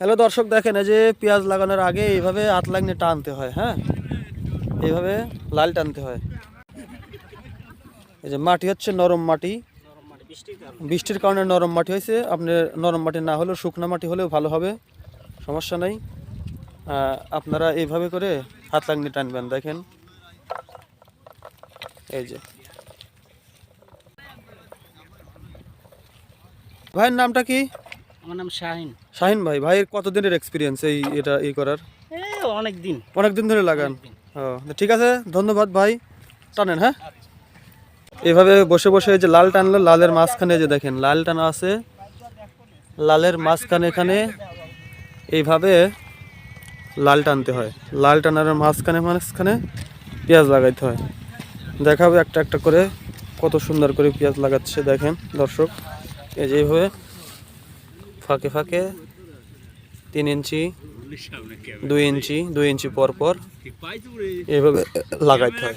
Hello দর্শক, দেখেন এই যে পেঁয়াজ লাগানোর আগে এইভাবে হাত লাগনে টানতে হয় হ্যাঁ? এইভাবে লাল টানতে হয়। এই যে মাটি হচ্ছে নরম মাটি। বৃষ্টির কারণে নরম মাটি হয়েছে। আপনার নরম মাটি না হলেও শুকনো মাটি হলেও ভালো হবে, সমস্যা নাই। আপনারা এইভাবে করে হাত লাগনি টানবেন, দেখেন। এই যে। ভাইয়ের নামটা কি? আমার নাম শাহিন। শাহিন ভাই ভাইয়ের কতদিনের এক্সপিরিয়েন্স এই এটা ই করার? এই অনেক দিন অনেক দিন ধরে লাগান? ও ঠিক আছে ধন্যবাদ ভাই। টানেন হ্যাঁ? এভাবে বসে বসে এই যে লাল টানলো লালের মাঝখানে যে দেখেন লাল টানা আছে লালের মাঝখানে এখানে এইভাবে লাল টানতে হয়। লাল টানার মাঝখানে মাঝখানে পেঁয়াজ লাগাইতে হয়। দেখাবো একটা একটা করে কত সুন্দর করে পেঁয়াজ লাগাচ্ছে দেখেন দর্শক। এই যে এইভাবে ফাঁকে ফাঁকে তিন ইঞ্চি দুই ইঞ্চি দুই ইঞ্চি পর পর এইভাবে লাগাইতে হয়।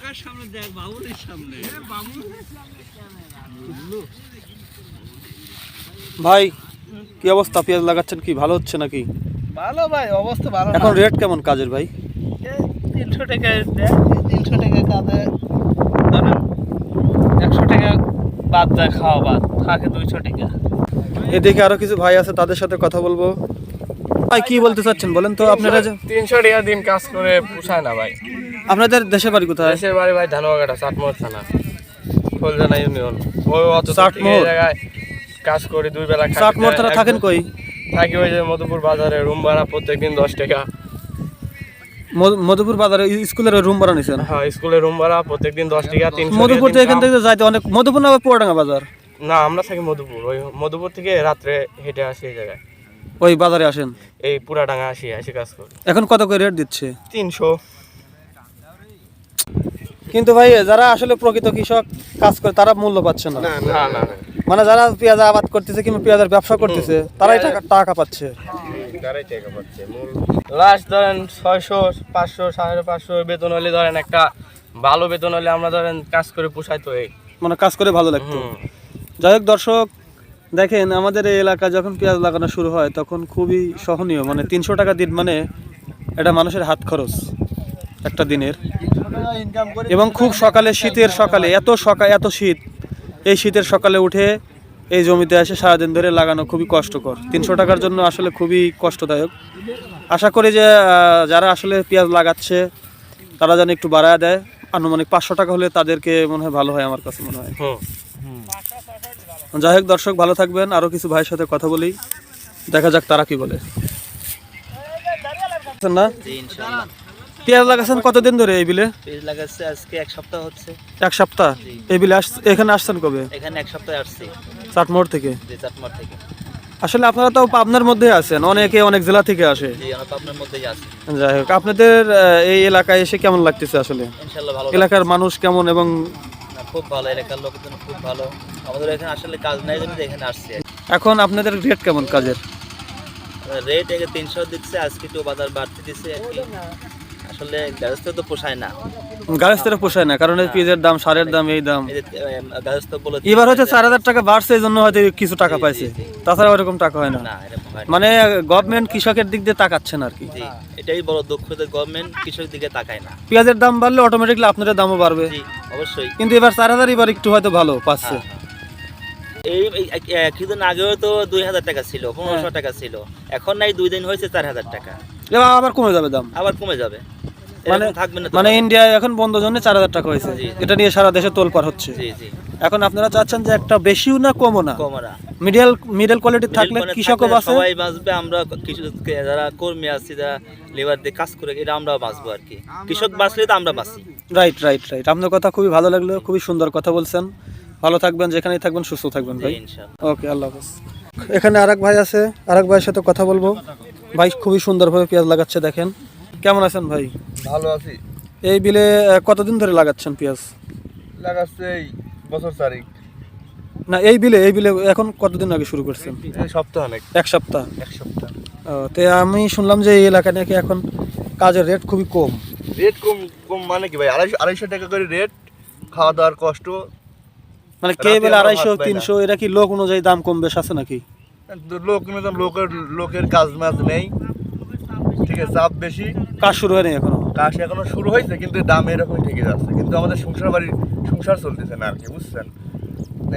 ভাই কি অবস্থা? পেঁয়াজ লাগাচ্ছেন কি? ভালো হচ্ছে নাকি? ভালো ভাই অবস্থা ভালো এখন রেট কেমন কাজের ভাই? তিনশো টাকা তিনশো টাকা কাঁদে ধরেন একশো টাকা বাদ দেয় খাওয়া বাদ থাকে দুইশো টাকা এদিকে আরও কিছু ভাই আছে তাদের সাথে কথা বলব। ভাই কি বলতে চাচ্ছেন বলেন তো আপনারা যে- তিনশো টাকা দিন কাজ করে পোষায় না ভাই। আপনাদের দেশে বাড়ি কোথায়? দেশের বাড়ি ভাই ধানবাগাটা চাটমোড় থানা। ফুলজানা ইউনিয়ন। ওই অত চাটমোড়? জায়গায় কাজ করি দুই বেলা খাই। চাট মোড় থাকেন কই? থাকি ওই যে মধুপুর বাজারে রুম ভাড়া প্রত্যেকদিন দশ টাকা। মধুপুর বাজারে স্কুলের রুম ভাড়া নিছেন? হ্যাঁ স্কুলে রুম ভাড়া প্রত্যেকদিন দশ টাকা তিনশো মধুপুর থেকে এখান থেকে যাইতে অনেক মধুপুর না পুরাডাঙ্গা বাজার? না আমরা থাকি মধুপুর। ওই মধুপুর থেকে রাত্রে হেঁটে আসি এই জায়গায়। ওই বাজারে আসেন? এই পুরাডাঙ্গা আসি আসি কাজ করি। এখন কত করে রেট দিচ্ছে? তিনশো। কিন্তু ভাই যারা আসলে প্রকৃত কৃষক কাজ করে তারা মূল্য পাচ্ছে না। না না না মানে যারা পেঁয়াজ আবাদ করতেছে কিংবা পেঁয়াজের ব্যবসা করতেছে তারাই টাকা টাকা পাচ্ছে। লাস্ট ধরেন ছয়শো পাঁচশো সাড়ে পাঁচশো বেতন হলে ধরেন একটা ভালো বেতন হলে আমরা ধরেন কাজ করে পোষাই তো এই। মানে কাজ করে ভালো লাগতো। যাই হোক দর্শক দেখেন আমাদের এই এলাকা যখন পেঁয়াজ লাগানো শুরু হয় তখন খুবই সহনীয়। মানে তিনশো টাকা দিন মানে এটা মানুষের হাত খরচ একটা দিনের। এবং খুব সকালে শীতের সকালে এত সকাল এত শীত। এই শীতের সকালে উঠে এই জমিতে এসে সারাদিন ধরে লাগানো খুবই কষ্টকর। তিনশো টাকার জন্য আসলে খুবই কষ্টদায়ক। আশা করি যে যারা আসলে পেঁয়াজ লাগাচ্ছে তারা যেন একটু বাড়ায় দেয়। আনুমানিক পাঁচশো টাকা হলে তাদেরকে মনে হয় ভালো হয় আমার কাছে মনে হয়। যাই হোক দর্শক ভালো থাকবেন। আরও কিছু ভাইয়ের সাথে কথা বলি। দেখা যাক তারা কি বলে। না? পেঁয়াজ লাগাচ্ছেন কতদিন ধরে এই বিলে? লাগাচ্ছে আজকে এক সপ্তাহ হচ্ছে। এক সপ্তাহ? এই বিলে এখানে আসছেন কবে? এখানে এক সপ্তাহ আসছি। চাটমোড় থেকে? আসলে আপনারা তো পাবনার মধ্যে আছেন অনেকে অনেক জেলা থেকে আসে। মধ্যেই আছি। যাই হোক আপনাদের এই এলাকায় এসে কেমন লাগতেছে আসলে? ভালো এলাকার মানুষ কেমন এবং খুব ভালো এলাকার লোকজন খুব ভালো। আমাদের এখানে আসলে কাজ নাই জন্য এখানে আসছি। এখন আপনাদের রেট কেমন কাজের? রেট এগে তিনশো দিচ্ছে আজকে একটু বাজার বাড়তে দিচ্ছে আর কি। আসলে তো পোষায় না। পোষায় না কারণ পেঁয়াজের দাম সারের দাম এই দাম। বলে এবার হয়তো চার হাজার টাকা বাড়ছে এই জন্য হয়তো কিছু টাকা পাইছে। তাছাড়া ওরকম টাকা হয় না। হয়। মানে গভর্নমেন্ট কৃষকের দিক দিয়ে তাকাচ্ছে না আর কি। এটাই বড় দুঃখ যে গভর্নমেন্ট কৃষক দিকে তাকায় না। পেঁয়াজের দাম বাড়লে অটোমেটিকলি আপনাদের দামও বাড়বে। অবশ্যই। কিন্তু এবার চার হাজার এবার একটু হয়তো ভালো পাচ্ছে। এই এই- এই- কিছুদিন আগেও তো দুই হাজার টাকা ছিল পনেরোশো টাকা ছিল। এখন নাই দুই দিন হয়েছে চার হাজার টাকা। এবার আবার কমে যাবে দাম। আবার কমে যাবে। মানে। মানে ইন্ডিয়ায় এখন বন্ধ জন্য চার হাজার টাকা হয়েছে। এটা নিয়ে সারা দেশে তোলপাড় হচ্ছে। এখন আপনারা চাচ্ছেন যে একটা বেশিও না কমও না। মিডিয়াল মিডল কোয়ালিটি থাকলে কৃষকও বাঁচে। সবাই বাঁচবে আমরা কিছু যারা কর্মী আছি যারা লেবার দিয়ে কাজ করে এটা আমরা বাঁচবো আর কি। কৃষক বাঁচলে তো আমরা বাঁচি। রাইট রাইট রাইট আপনার কথা খুবই ভালো লাগল খুবই সুন্দর কথা বলছেন। ভালো থাকবেন যেখানেই থাকবেন সুস্থ থাকবেন ভাই। ওকে আল্লাহ হাফেজ। এখানে আরেক ভাই আছে আরেক ভাইয়ের সাথে কথা বলব। ভাই খুবই সুন্দরভাবে পেঁয়াজ লাগাচ্ছে দেখেন। কেমন আছেন ভাই? ভালো আছি। এই বিলে কতদিন ধরে লাগাচ্ছেন পেঁয়াজ? লাগাচ্ছে এই বছর তারিখ না এই বিলে এই বিলে এখন কতদিন আগে শুরু করছেন? সপ্তাহ অনেক এক সপ্তাহ? এক সপ্তাহ। ও, তো আমি শুনলাম যে এই এলাকা নাকি এখন কাজের রেট খুবই কম। রেট কম কম মানে কি ভাই? আড়াইশো আড়াইশো টাকা করে রেট খাওয়া দাওয়ার কষ্ট। মানে কে বেলা আড়াইশো। তিনশো এটা কি লোক অনুযায়ী দাম কম বেশ আছে নাকি? লোক লোকের লোকের কাজ মাজ নেই। ঠিক আছে চাপ বেশি। কাজ শুরু হয়নি এখনও? কাজ এখনও শুরু হয়েছে কিন্তু দাম এরকম ঠিকই যাচ্ছে। কিন্তু আমাদের সংসার বাড়ির সংসার চলতেছে না আর কি বুঝছেন?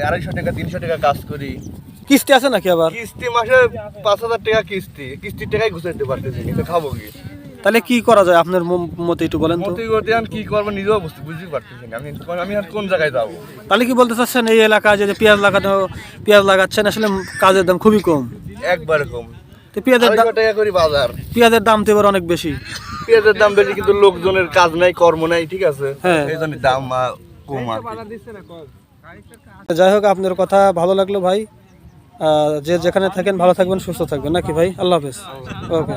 আড়াইশো টাকা তিনশো টাকা কাজ করি। কিস্তি আছে নাকি আবার? কিস্তি মাসে পাঁচ হাজার টাকা কিস্তি। কিস্তির টাকাই গুছাইতে পারতেছি কিন্তু খাব কি? তাহলে কি করা যায়? আপনার মতে একটু বলেন তো। মতি এখন কি করব নিজেও বুঝতে বুঝতে পারতেছি না। আমি আমি আর কোন জায়গায় যাব? তাহলে কি বলতে চাচ্ছেন এই এলাকায় যে পেঁয়াজ লাগানো পেঁয়াজ লাগাচ্ছেন আসলে কাজের দাম খুবই কম। একবার কম। তো পেঁয়াজের দাম টাকা করি বাজার। পেঁয়াজের দাম তো এবার অনেক বেশি। পেঁয়াজের দাম বেশি কিন্তু লোকজনের কাজ নাই কর্ম নাই ঠিক আছে? হ্যাঁ। এই জন্য দাম কম আর যাই হোক আপনার কথা ভালো লাগল ভাই। যে যেখানে থাকেন ভালো থাকবেন সুস্থ থাকবেন। নাকি ভাই? আল্লাহ হাফেজ। ওকে।